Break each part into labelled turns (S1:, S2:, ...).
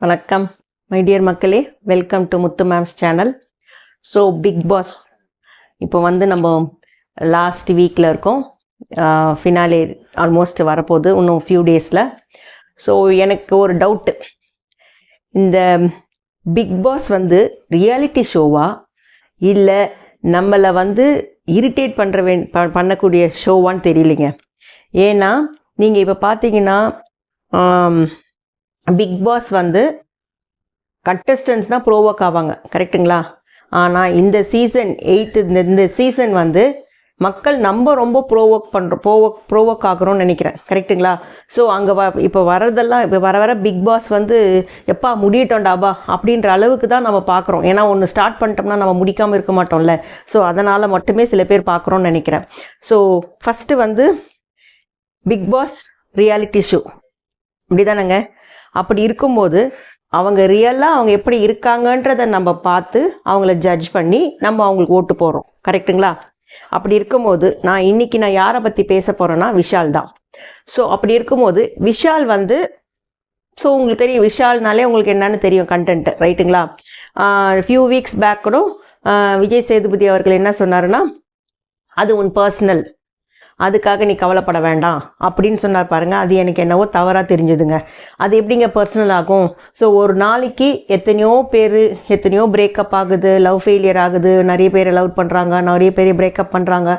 S1: வணக்கம். My dear மக்களே welcome to Muthu memes channel so Bigg Boss இப்போ வந்து நம்ம லாஸ்ட் வீக்கில் இருக்கோம். ஃபினாலே ஆல்மோஸ்ட் வரப்போகுது இன்னும் ஃபியூ டேஸில் ஸோ எனக்கு ஒரு டவுட்டு இந்த பிக் பாஸ் வந்து ரியாலிட்டி ஷோவா இல்லை நம்மளை வந்து இரிட்டேட் பண்ணுற வே ப- பண்ணக்கூடிய ஷோவான்னு தெரியலைங்க. ஏன்னா நீங்கள் இப்போ பார்த்தீங்கன்னா பிக் பாஸ் வந்து கண்டஸ்டன்ஸ் தான் ப்ரோவோக் ஆவாங்க கரெக்ட்டுங்களா ஆனால் இந்த சீசன் எயித்து இந்த இந்த சீசன் வந்து மக்கள் நம்ம ரொம்ப ப்ரோவோக் பண்ணுறோம் ப்ரோவோக் ப்ரோவோக் ஆகிறோம்னு நினைக்கிறேன் கரெக்ட்டுங்களா ஸோ அங்கே வ இப்போ வரதெல்லாம் இப்போ வர வர பிக் பாஸ் வந்து எப்பா முடியட்டோண்டாபா அப்படின்ற அளவுக்கு தான் நம்ம பார்க்குறோம். ஏன்னா ஒன்று ஸ்டார்ட் பண்ணிட்டோம்னா நம்ம முடிக்காமல் இருக்க மாட்டோம்ல. ஸோ அதனால் மட்டுமே சில பேர் பார்க்குறோன்னு நினைக்கிறேன். ஸோ ஃபஸ்ட்டு வந்து பிக் பாஸ் ரியாலிட்டி ஷோ இப்படிதானங்க? அப்படி இருக்கும்போது அவங்க ரியலாக அவங்க எப்படி இருக்காங்கன்றத நம்ம பார்த்து அவங்கள ஜட்ஜ் பண்ணி நம்ம அவங்களுக்கு ஓட்டு போடுறோம். கரெக்ட்டுங்களா அப்படி இருக்கும்போது நான் இன்னைக்கு நான் யாரை பற்றி பேச போகிறேன்னா விஷால் தான். ஸோ அப்படி இருக்கும்போது விஷால் வந்து ஸோ உங்களுக்கு தெரியும் விஷால்னாலே உங்களுக்கு என்னன்னு தெரியும் கண்டென்ட் ரைட்டுங்களா ஃபியூ வீக்ஸ் பேக் கூட விஜய் சேதுபதி அவர்கள் என்ன சொன்னாருன்னா அது உன் பர்சனல் அதுக்காக நீ கவலைப்பட வேண்டாம் அப்படின்னு சொன்னார் பாருங்கள் அது எனக்கு என்னவோ தவறாக தெரிஞ்சுதுங்க. அது எப்படிங்க பர்சனல் ஆகும்? ஸோ ஒரு நாளைக்கு எத்தனையோ பேர் எத்தனையோ பிரேக்கப் ஆகுது லவ் ஃபெயிலியர் ஆகுது நிறைய பேர் லவ் பண்ணுறாங்க நிறைய பேர் பிரேக்கப் பண்ணுறாங்க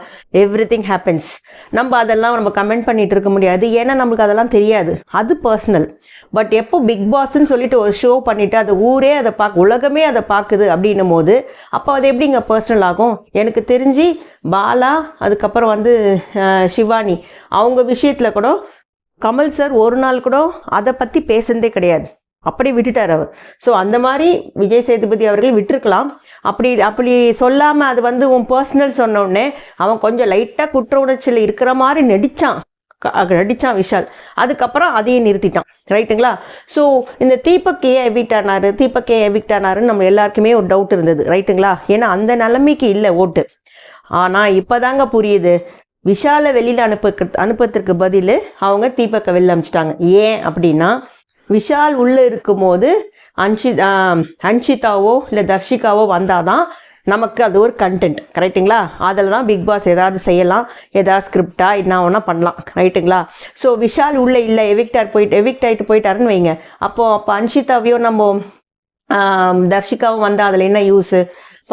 S1: எவ்ரி திங் ஹேப்பன்ஸ் நம்ம அதெல்லாம் நம்ம கமெண்ட் பண்ணிகிட்டு இருக்க முடியாது. ஏன்னா நம்மளுக்கு அதெல்லாம் தெரியாது. அது பர்சனல் பட் எப்போ பிக் பாஸ்ன்னு சொல்லிட்டு ஒரு ஷோ பண்ணிவிட்டு அது ஊரே அதை பார்க்க உலகமே அதை பார்க்குது அப்படின்னும் போது அப்போ அது எப்படிங்க பர்சனல் ஆகும்? எனக்கு தெரிஞ்சு பாலா அதுக்கப்புறம் வந்து ஷிவானி சிவானி. அவங்க விஷயத்தில் கூட கமல் சார் ஒரு நாள் கூட அதை பற்றி பேசுனதே கிடையாது. அப்படி விட்டுட்டார் அவர். ஸோ அந்த மாதிரி விஜய் சேதுபதி அவர்கள் விட்டுருக்கலாம். அப்படி அப்படி சொல்லாமல் அது வந்து உன் பர்சனல் சொன்னோடனே அவன் கொஞ்சம் லைட்டாக குற்ற உணர்ச்சியில் இருக்கிற மாதிரி நடித்தான் நடித்தான் விஷால். அதுக்கப்புறம் அதையும் நிறுத்திட்டான். ரைட்டுங்களா ஸோ இந்த தீபக் ஏன் எவிக்ட் ஆனாரு? தீபக் ஏன் எவிக்ட் ஆனாருன்னு நம்ம எல்லாருக்குமே ஒரு டவுட் இருந்தது. ரைட்டுங்களா ஏன்னா அந்த நிலைமைக்கு இல்லை ஓட்டு. ஆனால் இப்போதாங்க புரியுது. விஷாலை வெளியில் அனுப்ப அனுப்பத்திற்கு பதில் அவங்க தீபக்கை வெளியில் அனுப்பிச்சிட்டாங்க ஏன் அப்படின்னா விஷால் உள்ளே இருக்கும்போது அன்ஷி அன்ஷிதாவோ இல்லை தர்ஷிகாவோ வந்தால் தான் நமக்கு அது ஒரு கண்டென்ட் கரெக்ட்டுங்களா அதில் தான் பிக் பாஸ் ஏதாவது செய்யலாம் ஏதாவது ஸ்கிரிப்டா என்ன ஒன்றா பண்ணலாம். ரைட்டுங்களா ஸோ விஷால் உள்ளே இல்லை எவிக்டார் போயிட்டு எவிக்ட் ஆகிட்டு போயிட்டாருன்னு வைங்க. அப்போது அப்போ அன்ஷிதாவையும் நம்ம தர்ஷிகாவும் வந்தால் அதில் என்ன யூஸு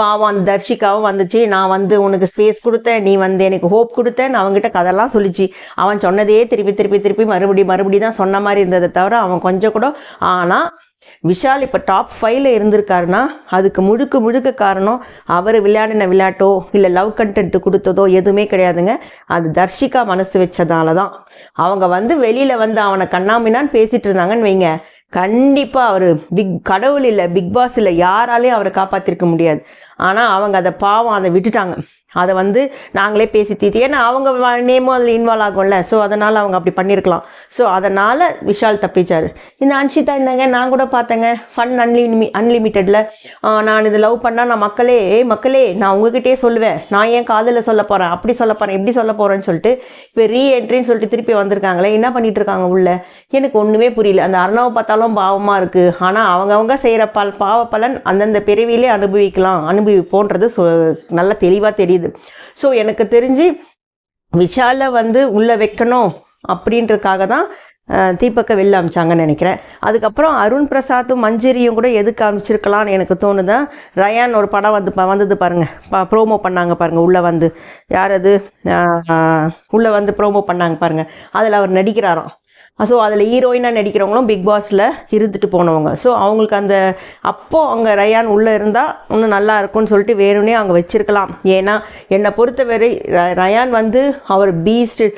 S1: பாவம் அந்த தர்ஷிகாவும் வந்துச்சு. நான் வந்து உனக்கு ஸ்பேஸ் கொடுத்தேன். நீ வந்து எனக்கு ஹோப் கொடுத்தேன். அவங்ககிட்ட கதெல்லாம் சொல்லிச்சு. அவன் சொன்னதே திருப்பி திருப்பி திருப்பி மறுபடி மறுபடி தான் சொன்ன மாதிரி இருந்ததை தவிர அவன் கொஞ்சம் கூட ஆனால் விஷால் இப்போ டாப் ஃபைவ்ல இருந்திருக்காருன்னா அதுக்கு முழுக்க முழுக்க காரணம் அவர் விளையாடின விளையாட்டோ இல்லை லவ் கண்டென்ட் கொடுத்ததோ எதுவுமே கிடையாதுங்க. அது தர்ஷிகா மனசு வச்சதால தான் அவங்க வந்து வெளியில் வந்து அவனை கண்ணாமினான்னு பேசிட்டு இருந்தாங்கன்னு வைங்க. கண்டிப்பாக அவர் பிக் கடவுள் இல்லை பிக் பாஸ் இல்லை யாராலையும் அவரை காப்பாற்றிருக்க முடியாது. ஆனால் அவங்க அதை பாவம் அதை விட்டுட்டாங்க. அதை வந்து நாங்களே பேசி தீர்த்து ஏன்னா அவங்க நேமும் அதில் இன்வால்வ் ஆகும்ல ஸோ அதனால் அவங்க அப்படி பண்ணியிருக்கலாம் ஸோ அதனால் விஷால் தப்பிச்சார். இந்த அன்ஷிதா என்னங்க நான் கூட பார்த்தேங்க ஃபன் அன்லிமி அன்லிமிட்டெடில் நான் இது லவ் பண்ணால் நான் மக்களே ஏய் மக்களே நான் உங்ககிட்டயே சொல்லுவேன். நான் ஏன் காதில் சொல்ல போகிறேன் அப்படி சொல்ல போகிறேன் இப்படி சொல்ல போகிறேன்னு சொல்லிட்டு இப்போ ரீ என்ட்ரின்னு சொல்லிட்டு திருப்பி வந்திருக்காங்களே என்ன பண்ணிட்டு இருக்காங்க உள்ள? எனக்கு ஒன்றுமே புரியல. அந்த அர்ணவை பார்த்தாலும் பாவமாக இருக்குது ஆனால் அவங்கவுங்க செய்கிற பல் பாவ பலன் அந்தந்த பிறவியிலே அனுபவிக்கலாம். அனுபவிப்போன்றது சொ நல்லா தெளிவாக தெரியுது. ஸோ எனக்கு தெரிஞ்சு விஷாலை வந்து உள்ளே வைக்கணும் அப்படின்றதுக்காக தான் அஹ், தீபக்கை வெளில அமிச்சாங்கன்னு நினைக்கிறேன். அதுக்கப்புறம் அருண் பிரசாத்தும் மஞ்சரியும் கூட எதுக்கு அமிச்சிருக்கலாம்னு எனக்கு தோணுதான் ரயான் ஒரு படம் வந்து வந்தது பாருங்க. ப ப்ரோமோ பண்ணாங்க பாருங்க உள்ளே வந்து. யார் அது? உள்ளே வந்து ப்ரோமோ பண்ணாங்க பாருங்க. அதில் அவர் நடிக்கிறாராம். ஸோ அதில் ஹீரோயினாக நடிக்கிறவங்களும் பிக் பாஸில் இருந்துட்டு போனவங்க. ஸோ அவங்களுக்கு அந்த அப்போது அங்கே ரயான் உள்ளே இருந்தால் இன்னும் நல்லா இருக்கும்னு சொல்லிட்டு வேணும்னே அவங்க வச்சுருக்கலாம். ஏன்னா என்னை பொறுத்தவரை ர- ரயான் வந்து அவர் பீஸ்ட்டு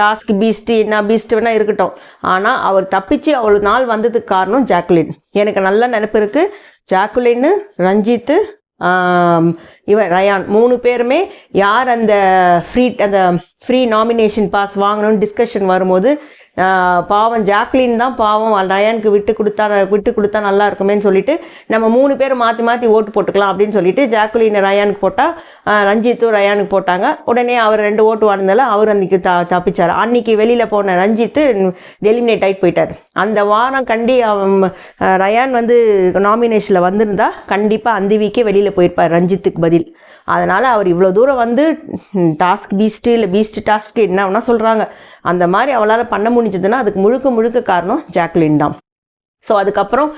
S1: டாஸ்க் பீஸ்ட்டு என்ன பீஸ்ட் வேணால் இருக்கட்டும். ஆனால் அவர் தப்பிச்சு அவ்வளோ நாள் வந்ததுக்கு காரணம் ஜாக்குலின் எனக்கு நல்ல நினப்பு இருக்குது ஜாக்குலின்னு ரஞ்சித்து இவன் ரயான் மூணு பேருமே யார் அந்த ஃப்ரீ அந்த ஃப்ரீ நாமினேஷன் பாஸ் வாங்கணும்னு டிஸ்கஷன் வரும்போது பாவம் ஜாக்லின் தான் பாவம் ரயானுக்கு விட்டு கொடுத்தா விட்டு கொடுத்தா நல்லா இருக்குமேன்னு சொல்லிட்டு நம்ம மூணு பேர் மாற்றி மாற்றி ஓட்டு போட்டுக்கலாம் அப்படின்னு சொல்லிட்டு ஜாக்குலின் ரயானுக்கு போட்டால் ரஞ்சித்தும் ரயானுக்கு போட்டாங்க. உடனே அவர் ரெண்டு ஓட்டு வாழ்ந்தால அவர் அன்னைக்கு த தப்பிச்சார். அன்னைக்கு வெளியில் போன ரஞ்சித்து எலிமினேட் ஆகிட்டு போயிட்டார். அந்த வாரம் கண்டி ரயான் வந்து நாமினேஷனில் வந்திருந்தா கண்டிப்பாக அந்திவிக்கே வெளியில் போயிருப்பார் ரஞ்சித்துக்கு பதில். அதனால் அவர் இவ்வளோ தூரம் வந்து டாஸ்க் பீஸ்ட்டு இல்லை பீஸ்ட் டாஸ்க் என்ன வேணா சொல்கிறாங்க அந்த மாதிரி அவளால் பண்ண முடிஞ்சதுன்னா அதுக்கு முழுக்க முழுக்க காரணம் ஜாக்லின் தான். ஸோ அதுக்கப்புறம்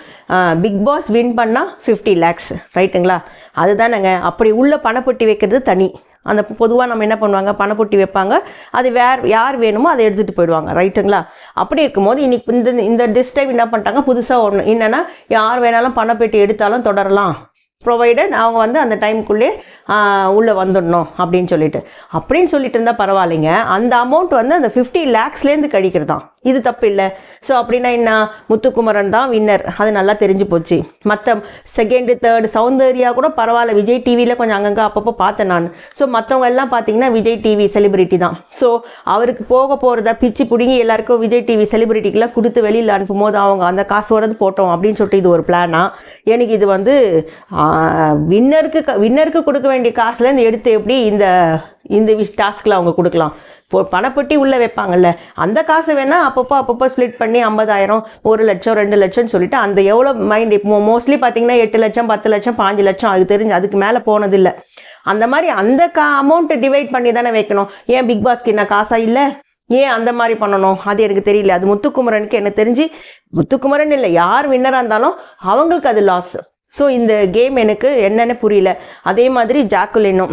S1: பிக் பாஸ் வின் பண்ணால் ஃபிஃப்டி லேக்ஸ் ரைட்டுங்களா அதுதானேங்க. அப்படி உள்ள பணப்பொட்டி வைக்கிறது தனி. அந்த பொதுவாக நம்ம என்ன பண்ணுவாங்க? பணப்பொட்டி வைப்பாங்க. அது வேர் யார் வேணுமோ அதை எடுத்துகிட்டு போயிடுவாங்க ரைட்டுங்களா அப்படி இருக்கும்போது இன்னைக்கு இந்த இந்த டிஸ் டைம் என்ன பண்ணிட்டாங்க? புதுசாக ஒன்று என்னென்னா யார் வேணாலும் பணப்பெட்டி எடுத்தாலும் தொடரலாம். ப்ரொவைடட் அவங்க வந்து அந்த டைமுக்குள்ளே உள்ளே வந்துடணும் அப்படின்னு சொல்லிட்டு. அப்படின்னு சொல்லிட்டு இருந்தால் பரவாயில்லைங்க. அந்த அமௌண்ட் வந்து அந்த ஃபிஃப்டி லேக்ஸ்லேருந்து கழிக்கிறதான் இது தப்பு இல்லை. ஸோ அப்படின்னா என்ன? முத்துக்குமரன் தான் வின்னர் அது நல்லா தெரிஞ்சு போச்சு. மற்ற செகண்டு தேர்டு சௌந்தர்யா கூட பரவாயில்ல. விஜய் டிவியில் கொஞ்சம் அங்கங்கே அப்பப்போ பார்த்தேன் நான். ஸோ மற்றவங்க எல்லாம் பார்த்தீங்கன்னா விஜய் டிவி செலிபிரிட்டி தான். ஸோ அவருக்கு போக போகிறத பிச்சு பிடுங்கி எல்லாருக்கும் விஜய் டிவி செலிபிரிட்டிக்கெலாம் கொடுத்து வெளியில் அனுப்பும் போது அவங்க அந்த காசு வரது போட்டோம் அப்படின்னு சொல்லிட்டு இது ஒரு பிளானா எனக்கு இது வந்து வின்னருக்கு வின்னருக்கு கொடுக்க வேண்டிய காசுலேருந்து எடுத்து எப்படி இந்த இந்த விஷ் டாஸ்கில் அவங்க கொடுக்கலாம். இப்போ பணப்பட்டி உள்ளே வைப்பாங்கல்ல அந்த காசை வேணால் அப்பப்போ அப்பப்போ ஸ்ப்ளிட் பண்ணி ஐம்பதாயிரம் ஒரு லட்சம் ரெண்டு லட்சம்னு சொல்லிட்டு அந்த எவ்வளோ மைண்ட் இப்போ மோஸ்ட்லி பார்த்தீங்கன்னா எட்டு லட்சம் பத்து லட்சம் பாஞ்சு லட்சம் அது தெரிஞ்சு அதுக்கு மேலே போனதில்லை. அந்த மாதிரி அந்த கா அமௌண்ட்டை டிவைட் பண்ணி தானே வைக்கணும். ஏன் பிக் பாஸ்க்கு என்ன காசா இல்லை? ஏன் அந்த மாதிரி பண்ணணும்? அது எனக்கு தெரியல. அது முத்துக்குமரனுக்கு எனக்கு தெரிஞ்சு முத்துக்குமரன் இல்லை யார் வின்னராக இருந்தாலும் அவங்களுக்கு அது லாஸ் ஸோ இந்த கேம் எனக்கு என்னென்னு புரியல. அதே மாதிரி ஜாக்குலினும்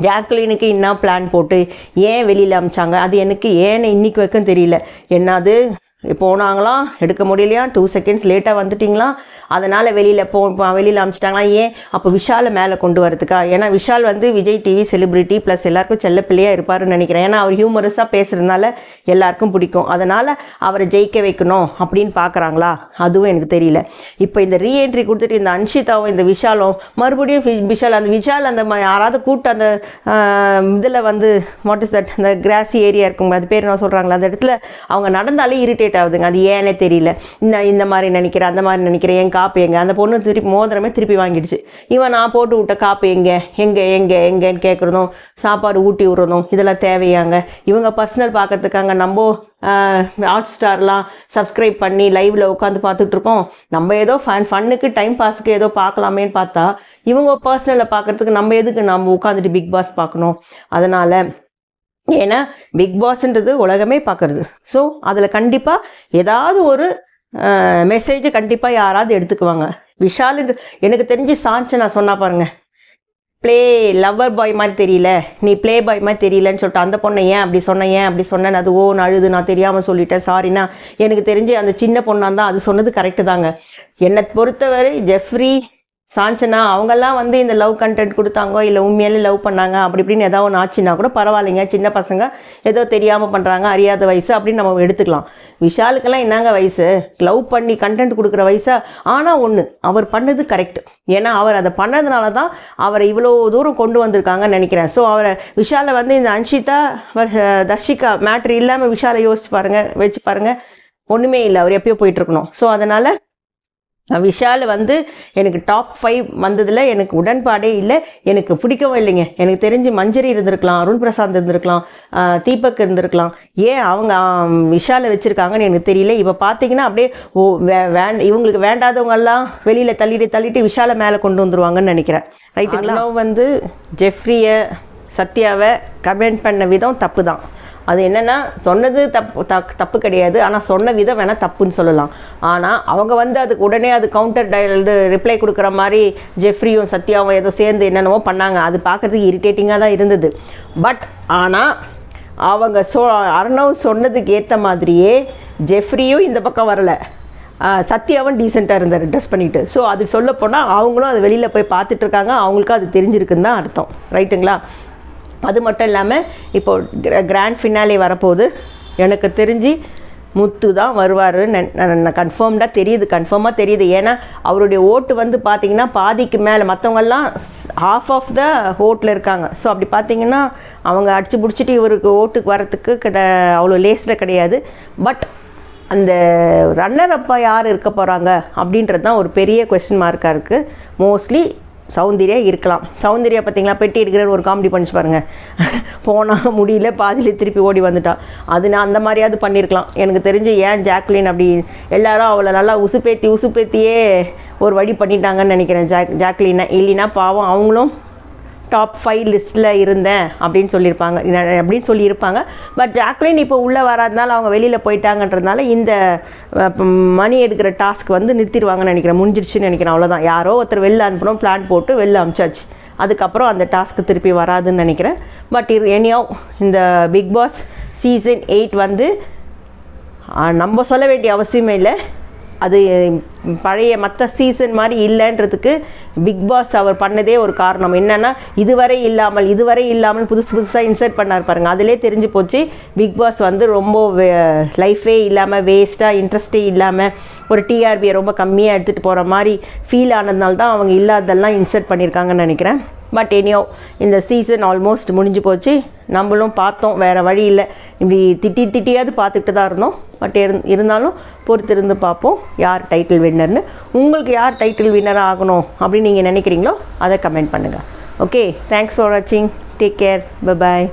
S1: ஜாக்குலினுக்கு என்ன பிளான் போட்டு ஏன் வெளியில் அமிச்சாங்க? அது எனக்கு ஏன்னு இன்னைக்கு வரைக்கும் தெரியல. என்னது? போனாங்களாம் எடுக்க முடியலையா? டூ செகண்ட்ஸ் லேட்டாக வந்துட்டிங்களா? அதனால் வெளியில் போ வெளியில் அமிச்சிட்டாங்களா? ஏன்? அப்போ விஷாலை மேலே கொண்டு வரதுக்கா? ஏன்னா விஷால் வந்து விஜய் டிவி செலிபிரிட்டி ப்ளஸ் எல்லாருக்கும் செல்ல பிள்ளையாக இருப்பாருன்னு நினைக்கிறேன். ஏன்னா அவர் ஹியூமரஸாக பேசுகிறதுனால எல்லாருக்கும் பிடிக்கும். அதனால் அவரை ஜெயிக்க வைக்கணும் அப்படின்னு பார்க்குறாங்களா அதுவும் எனக்கு தெரியல. இப்போ இந்த ரீஎன்ட்ரி கொடுத்துட்டு இந்த அன்ஷிதாவும் இந்த விஷாலும் மறுபடியும் விஷால் அந்த விஷால் அந்த ம- யாராவது கூட்டு அந்த இதில் வந்து வாட் இஸ் தட் அந்த கிராசி ஏரியா இருக்குங்க அது பேர் என்ன சொல்கிறாங்களா அந்த இடத்துல அவங்க நடந்தாலே இரிட்டேட் ஆகுதுங்க. அது ஏன்னே தெரியல. இந்த இந்த மாதிரி நினைக்கிறேன் அந்த மாதிரி நினைக்கிறேன் என் காப்பு எங்கே? அந்த பொண்ணு திருப்பி மோதிரமே திருப்பி வாங்கிடுச்சு. இவன் நான் போட்டு விட்ட காப்பு எங்கே? எங்கே எங்கே எங்கேன்னு கேட்குறதும் சாப்பாடு ஊட்டி விடுறதும் இதெல்லாம் தேவையாங்க. இவங்க பர்சனல் பார்க்கறதுக்காங்க நம்ம ஹாட் ஸ்டார்லாம் சப்ஸ்கிரைப் பண்ணி லைவில் உட்காந்து பார்த்துட்ருக்கோம் நம்ம ஏதோ ஃபன் ஃபன்னுக்கு டைம் பாஸுக்கு ஏதோ பார்க்கலாமேன்னு பார்த்தா இவங்க பர்சனலில் பார்க்கறதுக்கு நம்ம எதுக்கு நம்ம உட்காந்துட்டு பிக் பாஸ் பார்க்கணும் அதனால் ஏன்னா பிக் பாஸ்ன்றது உலகமே பார்க்குறது. ஸோ அதில் கண்டிப்பாக ஏதாவது ஒரு மெசேஜ் கண்டிப்பாக யாராவது எடுத்துக்குவாங்க. விஷால் எனக்கு தெரிஞ்சு சாஞ்சனா சொன்னா பாருங்க. ப்ளே லவ்வர் பாய் மாதிரி தெரியல. நீ ப்ளே பாய் மாதிரி தெரியலன்னு சொல்லிட்டு அந்த பொண்ணை ஏன் அப்படி சொன்ன ஏன் அப்படி சொன்னேன் அது ஓ நான் அழுது நான் தெரியாமல் சொல்லிட்டேன். சாரினா எனக்கு தெரிஞ்சு அந்த சின்ன பொண்ணாக தான் அது சொன்னது கரெக்டு தாங்க. என்னை பொறுத்தவரை ஜெஃப்ரி சாஞ்சனா அவங்கெல்லாம் வந்து இந்த லவ் கண்டென்ட் கொடுத்தாங்க இல்லை உண்மையாலே லவ் பண்ணாங்க அப்படி இப்படின்னு ஏதாவது ஒன்று ஆச்சுன்னா கூட பரவாயில்லைங்க சின்ன பசங்க ஏதோ தெரியாமல் பண்ணுறாங்க அறியாத வயசு அப்படின்னு நம்ம எடுத்துக்கலாம். விஷாலுக்கெல்லாம் என்னங்க வயசு? லவ் பண்ணி கண்டென்ட் கொடுக்குற வயசா? ஆனால் ஒன்று அவர் பண்ணது கரெக்ட் ஏன்னா அவர் அதை பண்ணதுனால தான் அவரை இவ்வளோ தூரம் கொண்டு வந்திருக்காங்கன்னு நினைக்கிறேன். ஸோ அவரை விஷாலை வந்து இந்த அன்ஷிதா தர்ஷிகா மேட்ரு இல்லாமல் விஷாலை யோசிச்சு பாருங்கள் வச்சு பாருங்கள் ஒன்றுமே இல்லை அவர் எப்பயோ போயிட்டுருக்கணும் ஸோ அதனால் விஷால் வந்து எனக்கு டாப் ஃபைவ் வந்ததில் எனக்கு உடன்பாடே இல்லை. எனக்கு பிடிக்கவும் இல்லைங்க. எனக்கு தெரிஞ்சு மஞ்சரி இருந்திருக்கலாம் அருண் பிரசாந்த் இருந்திருக்கலாம் தீபக் இருந்திருக்கலாம். ஏன் அவங்க விஷாலை வச்சுருக்காங்கன்னு எனக்கு தெரியல. இப்போ பார்த்தீங்கன்னா அப்படியே ஓ வே வேண் இவங்களுக்கு வேண்டாதவங்கெல்லாம் வெளியில் தள்ளிட்டு தள்ளிட்டு விஷாலை மேலே கொண்டு வந்துருவாங்கன்னு நினைக்கிறேன். ரைட்டுங்களா வந்து ஜெஃப்ரியை சத்யாவை கமெண்ட் பண்ண விதம் தப்பு தான் அது என்னென்னா சொன்னது தப்பு தப்பு கிடையாது. ஆனால் சொன்ன விதம் வேணால் தப்புன்னு சொல்லலாம். ஆனால் அவங்க வந்து அதுக்கு உடனே அது கவுண்டர் டயல் இது ரிப்ளை கொடுக்குற மாதிரி ஜெஃப்ரியும் சத்யாவும் ஏதோ சேர்ந்து என்னென்னவோ பண்ணாங்க. அது பார்க்குறதுக்கு இரிட்டேட்டிங்காக தான் இருந்தது. பட் ஆனால் அவங்க சொ அர்ணவ் சொன்னதுக்கு ஏற்ற மாதிரியே ஜெஃப்ரியும் இந்த பக்கம் வரலை. சத்யாவும் டீசெண்டாக இருந்தார் ட்ரெஸ் பண்ணிட்டு. ஸோ அது சொல்லப்போனால் அவங்களும் அது வெளியில் போய் பார்த்துட்டு இருக்காங்க. அவங்களுக்கும் அது தெரிஞ்சிருக்குன்னு தான் அர்த்தம். ரைட்டுங்களா அது மட்டும் இல்லாமல் இப்போ கிராண்ட் ஃபினாலே வரப்போகுது. எனக்கு தெரிஞ்சு முத்து தான் வருவார் கன்ஃபார்ம்டாக தெரியுது. கன்ஃபார்மாக தெரியுது. ஏன்னா அவருடைய ஓட்டு வந்து பார்த்திங்கன்னா பாதிக்கு மேலே மற்றவங்கெல்லாம் ஹாஃப் ஆஃப் த ஓட்டில் இருக்காங்க. ஸோ அப்படி பார்த்தீங்கன்னா அவங்க அடிச்சு பிடிச்சிட்டு இவருக்கு ஓட்டுக்கு வரத்துக்கு கிட அவ்வளோ லேஸில் கிடையாது. பட் அந்த ரன்னர் அப்பா யார் இருக்க போகிறாங்க அப்படின்றது தான் ஒரு பெரிய கொஸ்டின் மார்க்காக இருக்குது மோஸ்ட்லி சௌந்தர்யா இருக்கலாம். சௌந்தர்யா பார்த்தீங்களா? பெட்டி எடுக்கிற ஒரு காமெடி பண்ணிச்சு பாருங்கள் போனால் முடியல பாதியில் திருப்பி ஓடி வந்துட்டான் அது நான் அந்த மாதிரியாவது பண்ணியிருக்கலாம் எனக்கு தெரிஞ்சு ஏன் ஜாக்லின் அப்படி எல்லாரும் அவளை நல்லா உசுப்பேத்தி உசுப்பேத்தியே ஒரு வழி பண்ணிட்டாங்கன்னு நினைக்கிறேன் ஜாக் ஜாக்லினை. இல்லைன்னா பாவம் அவங்களும் டாப் ஃபைவ் லிஸ்ட்டில் இருந்தேன் அப்படின்னு சொல்லியிருப்பாங்க. அப்படின்னு சொல்லியிருப்பாங்க. பட் ஜாக்லின் இப்போ உள்ளே வராதனால அவங்க வெளியில் போயிட்டாங்கன்றதுனால இந்த மணி எடுக்கிற டாஸ்க் வந்து நிறுத்திடுவாங்கன்னு நினைக்கிறேன். முடிஞ்சிருச்சுன்னு நினைக்கிறேன். அவ்வளோதான் யாரோ ஒருத்தர் வெளில அனுப்பணும் பிளான் போட்டு வெளில அனுப்பிச்சாச்சு அதுக்கப்புறம் அந்த டாஸ்க்கு திருப்பி வராதுன்னு நினைக்கிறேன். பட் இது எனியோ இந்த பிக் பாஸ் சீசன் எயிட் வந்து நம்ம சொல்ல வேண்டிய அவசியமே இல்லை. அது பழைய மற்ற சீசன் மாதிரி இல்லைன்றதுக்கு பிக் பாஸ் அவர் பண்ணதே ஒரு காரணம். என்னென்னா இதுவரை இல்லாமல் இதுவரை இல்லாமல் புதுசு புதுசாக இன்சர்ட் பண்ணார் பாருங்க. அதிலே தெரிஞ்சு போச்சு பிக் பாஸ் வந்து ரொம்ப லைஃபே இல்லாமல் வேஸ்ட்டாக இன்ட்ரெஸ்டே இல்லாமல் ஒரு டிஆர்பியை ரொம்ப கம்மியாக எடுத்துகிட்டு போகிற மாதிரி ஃபீல் ஆனதுனால தான் அவங்க இல்லாததெல்லாம் இன்சர்ட் பண்ணியிருக்காங்கன்னு நினைக்கிறேன். பட் எனியோ இந்த சீசன் ஆல்மோஸ்ட் முடிஞ்சு போச்சு. நம்மளும் பார்த்தோம் வேறு வழி இல்லை. இப்படி திட்டி திட்டியாவது பார்த்துக்கிட்டு தான் இருந்தோம். பட் இருந் இருந்தாலும் பொறுத்திருந்து பார்ப்போம் யார் டைட்டில் வின்னர்னு உங்களுக்கு யார் டைட்டில் வின்னர் ஆகணும் அப்படின்னு நீங்கள் நினைக்கிறீங்களோ அதை கமெண்ட் பண்ணுங்கள் ஓகே தேங்க்ஸ் ஃபார் வாட்சிங் டேக் கேர் பபாய்